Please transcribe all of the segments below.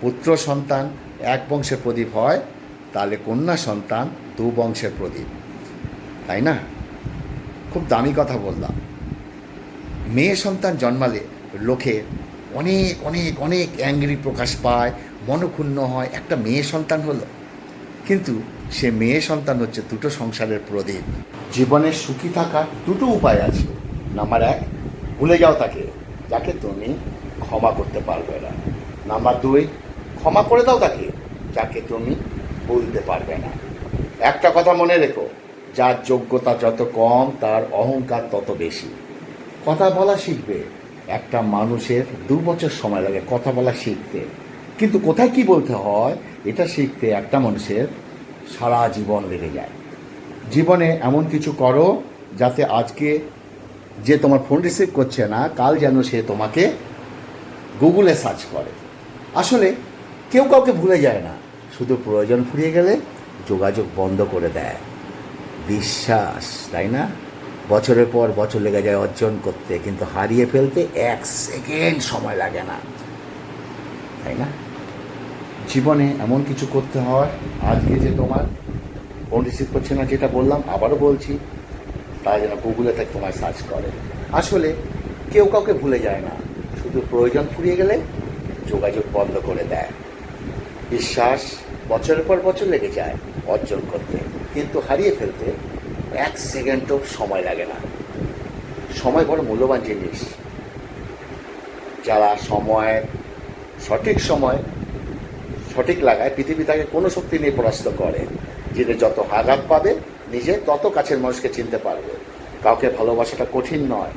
পুত্র সন্তান, এক বংশের প্রদীপ হয়, তাহলে কন্যা সন্তান দু বংশের প্রদীপ। তাই না? খুব দামি কথা বললাম। মেয়ে সন্তান জন্মালে লোকে অনেক অনেক অনেক অ্যাংরি প্রকাশ পায়, মনক্ষুণ্ণ হয়, একটা মেয়ে সন্তান হলো। কিন্তু সে মেয়ে সন্তান হচ্ছে দুটো সংসারের প্রদীপ। জীবনে সুখী থাকার দুটো উপায় আছে। নাম্বার এক, ভুলে যাও তাকে, যাকে তুমি ক্ষমা করতে পারবে না। নাম্বার দুই ক্ষমা করে দাও তাকে, যাকে তুমি বলতে পারবে না। একটা কথা মনে রেখো, যার যোগ্যতা যত কম, তার অহংকার তত বেশি। কথা বলা শিখবে। একটা মানুষের দু বছর সময় লাগে কথা বলা শিখতে। কিন্তু কোথায় কি বলতে হয়, এটা শিখতে একটা মানুষের সারা জীবন লেগে যায়। জীবনে এমন কিছু করো, যাতে আজকে যে তোমার ফোন রিসিভ করছে না, কাল যেন সে তোমাকে গুগলে সার্চ করে। আসলে কেউ কাউকে ভুলে যায় না। শুধু প্রয়োজন ফুরিয়ে গেলে যোগাযোগ বন্ধ করে দেয়। বিশ্বাস, তাই না? বছরের পর বছর লেগে যায় অর্জন করতে, কিন্তু হারিয়ে ফেলতে এক সেকেন্ড সময় লাগে না। তাই না? জীবনে এমন কিছু করতে হয়, আজকে যে তোমার ফোন রিসিভ করছে না যেটা বললাম, আবারও বলছি, তারা যেন গুগলে থেকে তোমায় সার্চ করে। আসলে কেউ কাউকে ভুলে যায় না। শুধু প্রয়োজন ফুরিয়ে গেলে যোগাযোগ বন্ধ করে দেয়। বিশ্বাস বছরের পর বছর লেগে যায় অর্জন করতে। কিন্তু হারিয়ে ফেলতে এক সেকেন্ডও সময় লাগে না। সময় বড় মূল্যবান জিনিস। যারা সময়, সঠিক সময়, সঠিক লাগায় পৃথিবী তাকে কোনো শক্তি নিয়ে পরাস্ত করে যিনি যত আঘাত পাবে, নিজে তত কাছের মানুষকে চিনতে পারবে। কাউকে ভালোবাসাটা কঠিন নয়।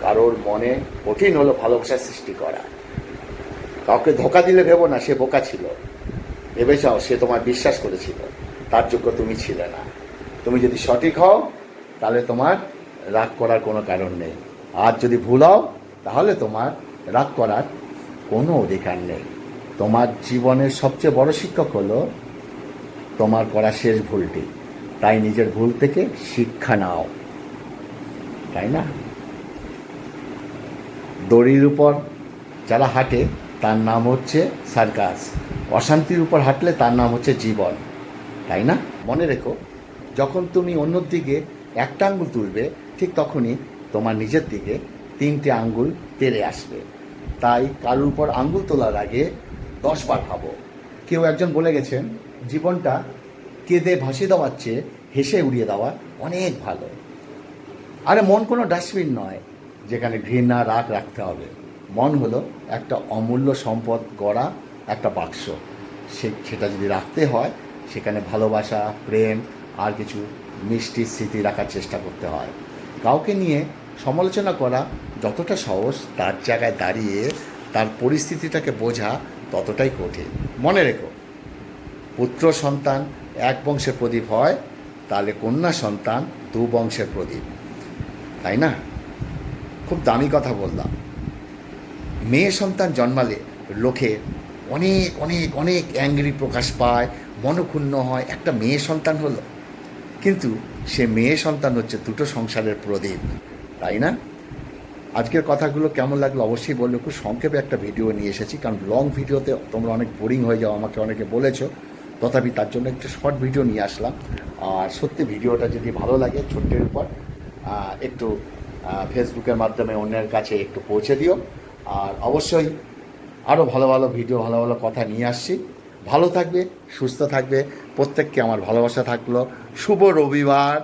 কারোর মনে কঠিন হলো ভালোবাসা সৃষ্টি করা। কাউকে ধোকা দিলে ভেবো না, সে বোকা ছিল। ভেবে চাও সে তোমার বিশ্বাস করেছিল। তার যোগ্য তুমি ছিলে না। তুমি যদি সঠিক হও, তাহলে তোমার রাগ করার কোনো কারণ নেই। আর যদি ভুল হও, তাহলে তোমার রাগ করার কোনো অধিকার নেই। তোমার জীবনের সবচেয়ে বড় শিক্ষক হলো তোমার করা শেষ ভুলটি। তাই নিজের ভুল থেকে শিক্ষা নাও। তাই না? দড়ির উপর যারা হাঁটে তার নাম হচ্ছে সার্কাস। অশান্তির উপর হাঁটলে তার নাম হচ্ছে জীবন। তাই না? মনে রেখো, যখন তুমি অন্যর দিকে একটা আঙ্গুল তুলবে, ঠিক তখনই তোমার নিজের দিকে তিনটে আঙ্গুল তেড়ে আসবে। তাই কারোর উপর আঙ্গুল তোলার আগে দশবার ভাবো। কেউ একজন বলে গেছেন, জীবনটা কেঁদে ভাসিয়ে দেওয়ার চেয়ে হেসে উড়িয়ে দেওয়া অনেক ভালো। আরে মন কোনো ডাস্টবিন নয়, যেখানে ঘৃণা, রাগ রাখতে হবে। মন হলো একটা অমূল্য সম্পদ, গড়া, একটা বাক্স। সে, সেটা যদি রাখতে হয়, সেখানে ভালোবাসা, প্রেম আর কিছু মিষ্টি স্মৃতি রাখার চেষ্টা করতে হয়। কাউকে নিয়ে সমালোচনা করা যতটা সহজ, তার জায়গায় দাঁড়িয়ে তার পরিস্থিতিটাকে বোঝা ততটাই কঠিন। মনে রেখো, পুত্র সন্তান এক বংশের প্রদীপ হয়, তাহলে কন্যা সন্তান দু বংশের প্রদীপ। তাই না? খুব দামি কথা বললাম। মেয়ে সন্তান জন্মালে লোকে অনেক অনেক অনেক অ্যাংরি প্রকাশ পায়, মনক্ষুণ্ণ হয়। একটা মেয়ে সন্তান হলো। কিন্তু সে মেয়ে সন্তান হচ্ছে দুটো সংসারের প্রদীপ, তাই না? আজকের কথাগুলো কেমন লাগল অবশ্যই বলল খুব সংক্ষেপে একটা ভিডিও নিয়ে এসেছি, কারণ লং ভিডিওতে তোমরা অনেক বোরিং হয়ে যাও, আমাকে অনেকে বলেছ। তথাপি তার জন্য একটা শর্ট ভিডিও নিয়ে আসলাম। আর সত্যি ভিডিওটা যদি ভালো লাগে ছোট্টের উপর একটু ফেসবুকের মাধ্যমে অন্যের কাছে একটু পৌঁছে দিও। আর অবশ্যই আরও ভালো ভালো ভিডিও, ভালো ভালো কথা নিয়ে আসছি। ভালো থাকবে, সুস্থ থাকবে, প্রত্যেককে আমার ভালোবাসা থাকল। শুভ রবিবার,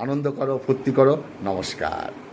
আনন্দ করো, ফুর্তি করো, নমস্কার।